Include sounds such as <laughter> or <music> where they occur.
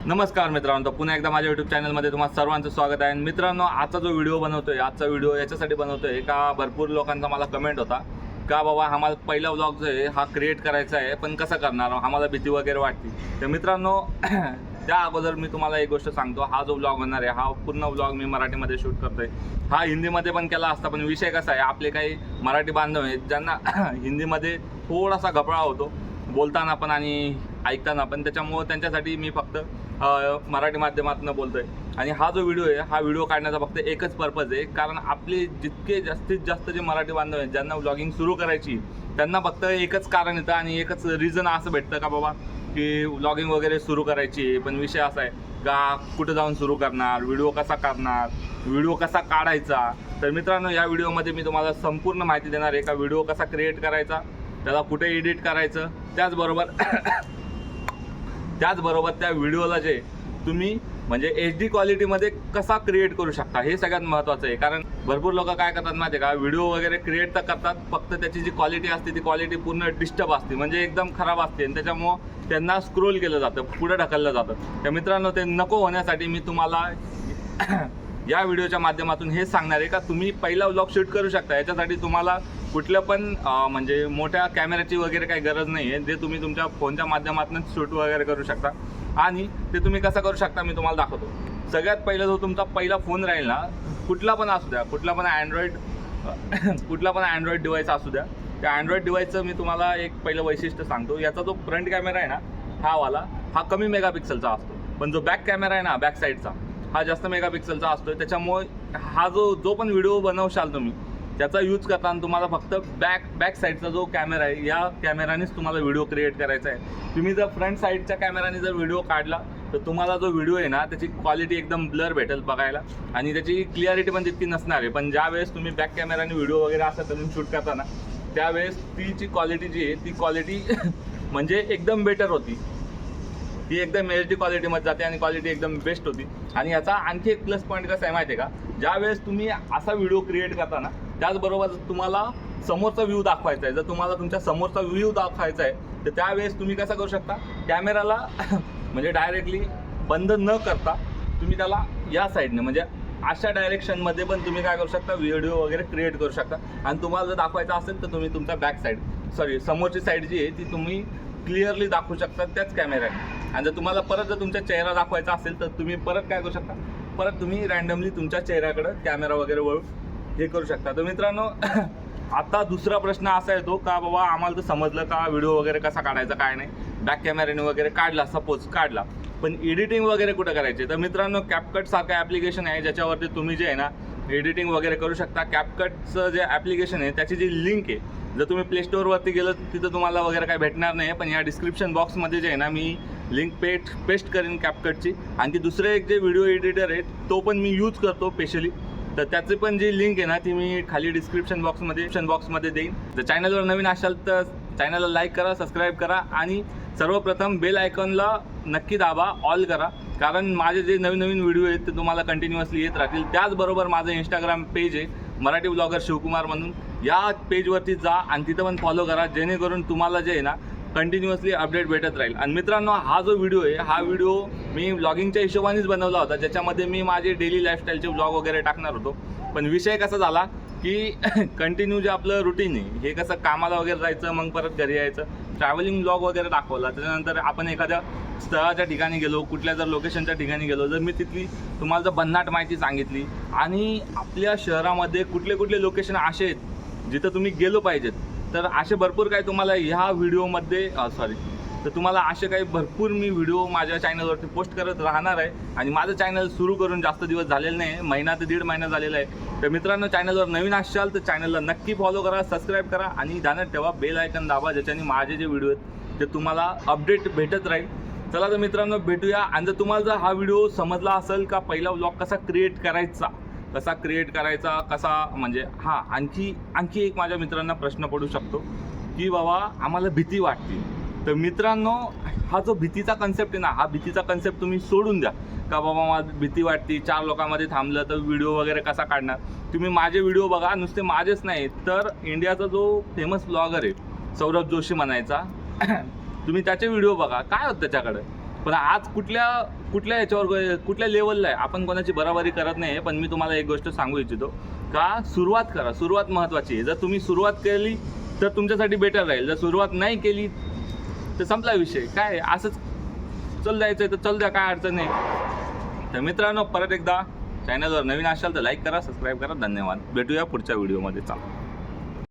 नमस्कार मित्रांनो तर पुन्हा एकदा माझ्या युट्यूब चॅनलमध्ये तुम्हाला सर्वांचं स्वागत आहे. आणि मित्रांनो आजचा जो व्हिडिओ बनवतोय आजचा व्हिडिओ याच्यासाठी बनवतोय का भरपूर लोकांचा मला कमेंट होता का बाबा आम्हाला पहिला व्लॉग जो आहे हा क्रिएट करायचा आहे पण कसं करणार? आम्हाला भीती वगैरे वाटते तर मित्रांनो <clears throat> त्या अगोदर मी तुम्हाला एक गोष्ट सांगतो हा जो व्लॉग होणार आहे हा पूर्ण व्लॉग मी मराठीमध्ये शूट करतोय. हा हिंदीमध्ये पण केला असता पण विषय कसा आहे आपले काही मराठी बांधव आहेत ज्यांना <clears throat> हिंदीमध्ये थोडासा घपळा होतो बोलताना पण आणि ऐकताना पण. त्याच्यामुळं त्यांच्यासाठी मी फक्त मराठी माध्यमातून बोलतोय. आणि हा जो व्हिडिओ आहे हा व्हिडिओ काढण्याचा फक्त एकच पर्पज आहे. कारण आपले जितके जास्तीत जास्त जे मराठी बांधव आहेत ज्यांना व्लॉगिंग सुरू करायची त्यांना फक्त एकच कारण येतं आणि एकच रिझन असं भेटतं का बाबा की व्लॉगिंग वगैरे सुरू करायची. पण विषय असा आहे का कुठं जाऊन सुरू करणार व्हिडिओ कसा करणार व्हिडिओ कसा काढायचा? तर मित्रांनो या व्हिडिओमध्ये मी तुम्हाला संपूर्ण माहिती देणार आहे का व्हिडिओ कसा क्रिएट करायचा त्याला कुठे एडिट करायचं? त्याचबरोबर त्याचबरोबर त्या व्हिडिओला जे तुम्ही म्हणजे एच डी क्वालिटीमध्ये कसा क्रिएट करू शकता हे सगळ्यात महत्त्वाचं आहे. कारण भरपूर लोक काय करतात माहिती आहे का? व्हिडिओ वगैरे क्रिएट तर करतात फक्त त्याची जी क्वालिटी असते ती क्वालिटी पूर्ण डिस्टर्ब असते. म्हणजे एकदम खराब असते. आणि त्याच्यामुळं त्यांना स्क्रोल केलं जातं पुढे ढकललं जातं. तर मित्रांनो ते नको होण्यासाठी मी तुम्हाला या व्हिडिओच्या माध्यमातून हे सांगणार आहे का? तुम्ही पहिला व्लॉग शूट करू शकता. याच्यासाठी तुम्हाला कुठल्या पण म्हणजे मोठ्या कॅमेऱ्याची वगैरे काही गरज नाही आहे जे तुम्ही तुमच्या फोनच्या माध्यमातून शूट वगैरे करू शकता. आणि ते तुम्ही कसं करू शकता मी तुम्हाला दाखवतो. सगळ्यात पहिला जो तुमचा पहिला फोन राहील ना कुठला पण असू द्या कुठला पण अँड्रॉइड <coughs> कुठला पण अँड्रॉइड डिवाईस असू द्या त्या अँड्रॉइड डिवाईसचं मी तुम्हाला एक पहिलं वैशिष्ट्य सांगतो. याचा जो फ्रंट कॅमेरा आहे ना हा वाला हा कमी मेगापिक्सलचा असतो. पण जो बॅक कॅमेरा आहे ना बॅक साईडचा हा जास्त मेगापिक्सलचा असतो त्याच्यामुळे हा जो जो पण व्हिडिओ बनवशाल तुम्ही त्याचा यूज करताना तुम्हाला फक्त बॅक बॅक साईडचा जो कॅमेरा आहे या कॅमेरानेच तुम्हाला व्हिडिओ क्रिएट करायचा आहे. तुम्ही जर फ्रंट साईडच्या कॅमेराने जर व्हिडिओ काढला तर तुम्हाला जो व्हिडिओ आहे ना त्याची क्वालिटी एकदम ब्लर भेटेल बघायला. आणि त्याची क्लिअरिटी पण तितकी नसणार आहे. पण ज्यावेळेस तुम्ही बॅक कॅमेराने व्हिडिओ वगैरे असं करून शूट करताना त्यावेळेस तीची क्वालिटी जी आहे ती क्वालिटी <laughs> म्हणजे एकदम बेटर होती. ती एकदम एच डी क्वालिटीमध्ये जाते आणि क्वालिटी एकदम बेस्ट होती. आणि याचा आणखी एक प्लस पॉईंट कसा आहे माहिती आहे का? ज्यावेळेस तुम्ही असा व्हिडिओ क्रिएट करताना त्याचबरोबर तुम्हाला समोरचा व्ह्यू दाखवायचा आहे. जर तुम्हाला तुमच्या समोरचा व्ह्यू दाखवायचा आहे तर त्यावेळेस तुम्ही कसं करू शकता? कॅमेराला <laughs> म्हणजे डायरेक्टली बंद न करता तुम्ही त्याला या साईडने म्हणजे अशा डायरेक्शनमध्ये पण तुम्ही काय करू शकता? व्हिडिओ वगैरे क्रिएट करू शकता. आणि तुम्हाला जर दाखवायचं असेल तर तुम्ही तुमच्या बॅक साईड सॉरी समोरची साईड जी आहे ती तुम्ही क्लिअरली दाखवू शकता त्याच कॅमेऱ्याने आणि जर तुम्हाला परत जर तुमचा चेहरा दाखवायचा असेल तर तुम्ही परत काय करू शकता? परत तुम्ही रँडमली तुमच्या चेहऱ्याकडं कॅमेरा वगैरे वळून हे करू शकता. तर मित्रांनो <coughs> आता दुसरा प्रश्न असा येतो का बाबा आम्हाला तर समजलं का व्हिडिओ वगैरे कसा काढायचा काय नाही. बॅक कॅमेऱ्याने वगैरे काढला सपोज काढला. पण एडिटिंग वगैरे कुठं करायचे? तर मित्रांनो कॅपकट सारखं ॲप्लिकेशन आहे ज्याच्यावरती तुम्ही जे आहे ना एडिटिंग वगैरे करू शकता. कॅपकटचं जे ॲप्लिकेशन आहे त्याची जी लिंक आहे जर तुम्ही प्ले स्टोअरवरती गेलं तिथं तुम्हाला वगैरे काही भेटणार नाही. पण या डिस्क्रिप्शन बॉक्समध्ये जे आहे ना मी लिंक पेट पेस्ट करेन कॅपकटची आणि ती दुसरे एक जे व्हिडिओ एडिटर आहे तो पण मी यूज करतो स्पेशली तर त्याची पण जी लिंक आहे ना ती मी खाली डिस्क्रिप्शन बॉक्समध्ये डिस्क्रिप्शन बॉक्समध्ये देईन. जर चॅनलवर नवीन असाल तर चॅनलला लाईक करा सबस्क्राईब करा आणि सर्वप्रथम बेल आयकॉनला नक्की दाबा ऑल करा. कारण माझे जे नवीन नवीन व्हिडिओ आहेत ते तुम्हाला कंटिन्युअसली येत राहतील. त्याचबरोबर माझं इंस्टाग्राम पेज आहे मराठी ब्लॉगर शिवकुमार म्हणून. या पेजवरती जा आणि तिथं पण फॉलो करा. जेणेकरून तुम्हाला जे आहे ना कंटिन्युअसली अपडेट भेटत राहील. आणि मित्रांनो हा जो व्हिडिओ आहे हा व्हिडिओ मी ब्लॉगिंगच्या हिशोबानेच बनवला होता ज्याच्यामध्ये मी माझे डेली लाईफस्टाईलचे ब्लॉग वगैरे टाकणार होतो. पण विषय कसा झाला की <laughs> कंटिन्यू जे आपलं रुटीन आहे हे कसं कामाला वगैरे जायचं मग परत घरी यायचं ट्रॅव्हलिंग ब्लॉग वगैरे दाखवला. त्याच्यानंतर आपण एखाद्या स्थळाच्या ठिकाणी गेलो कुठल्या जर लोकेशनच्या ठिकाणी गेलो जर मी तिथली तुम्हाला जर भन्नाट माहिती सांगितली आणि आपल्या शहरामध्ये कुठले कुठले लोकेशन असे आहेत जिथं तुम्ही गेलो पाहिजेत तर असे भरपूर काही तुम्हाला ह्या व्हिडिओमध्ये सॉरी तर तुम्हाला असे काही भरपूर मी व्हिडिओ माझ्या चॅनलवरती पोस्ट करत राहणार आहे. आणि माझं चॅनल सुरू करून जास्त दिवस झालेलं नाही महिना ते दीड महिना झालेला आहे. तर मित्रांनो चॅनलवर नवीन असाल तर चॅनलला नक्की फॉलो करा सबस्क्राईब करा आणि ध्यानात ठेवा बेल आयकन दाबा ज्याच्याने माझे जे व्हिडिओ आहेत ते तुम्हाला अपडेट भेटत राहील. चला तर मित्रांनो भेटूया. आणि जर तुम्हाला जर हा व्हिडिओ समजला असेल का पहिला व्लॉग कसा क्रिएट करायचा कसा क्रिएट करायचा कसा म्हणजे हां आणखी आणखी एक माझ्या मित्रांना प्रश्न पडू शकतो की बाबा आम्हाला भीती वाटते. तर मित्रांनो हा जो भीतीचा कन्सेप्ट आहे ना हा भीतीचा कन्सेप्ट तुम्ही सोडून द्या. का बाबा मला भीती वाटते चार लोकांमध्ये थांबलं तर व्हिडिओ वगैरे कसा काढणार? तुम्ही माझे व्हिडिओ बघा नुसते माझेच नाही तर इंडियाचा जो फेमस ब्लॉगर आहे सौरभ जोशी म्हणायचा <coughs> तुम्ही त्याचे व्हिडिओ बघा. काय होत त्याच्याकडे? पण आज कुठल्या कुठल्या याच्यावर कुठल्या लेवलला आहे? आपण कोणाची बराबरी करत नाही पण मी तुम्हाला एक गोष्ट सांगू इच्छितो. का? सुरुवात करा. सुरुवात महत्त्वाची आहे. जर तुम्ही सुरुवात केली तर तुमच्यासाठी बेटर राहील. जर सुरुवात नाही केली तर संपला विषय. काय? असंच चल जायचं आहे तर चल द्या काय अडचण नाही. तर मित्रांनो परत एकदा चॅनलवर नवीन असाल तर लाईक करा सबस्क्राईब करा. धन्यवाद. भेटूया पुढच्या व्हिडिओमध्ये चालू.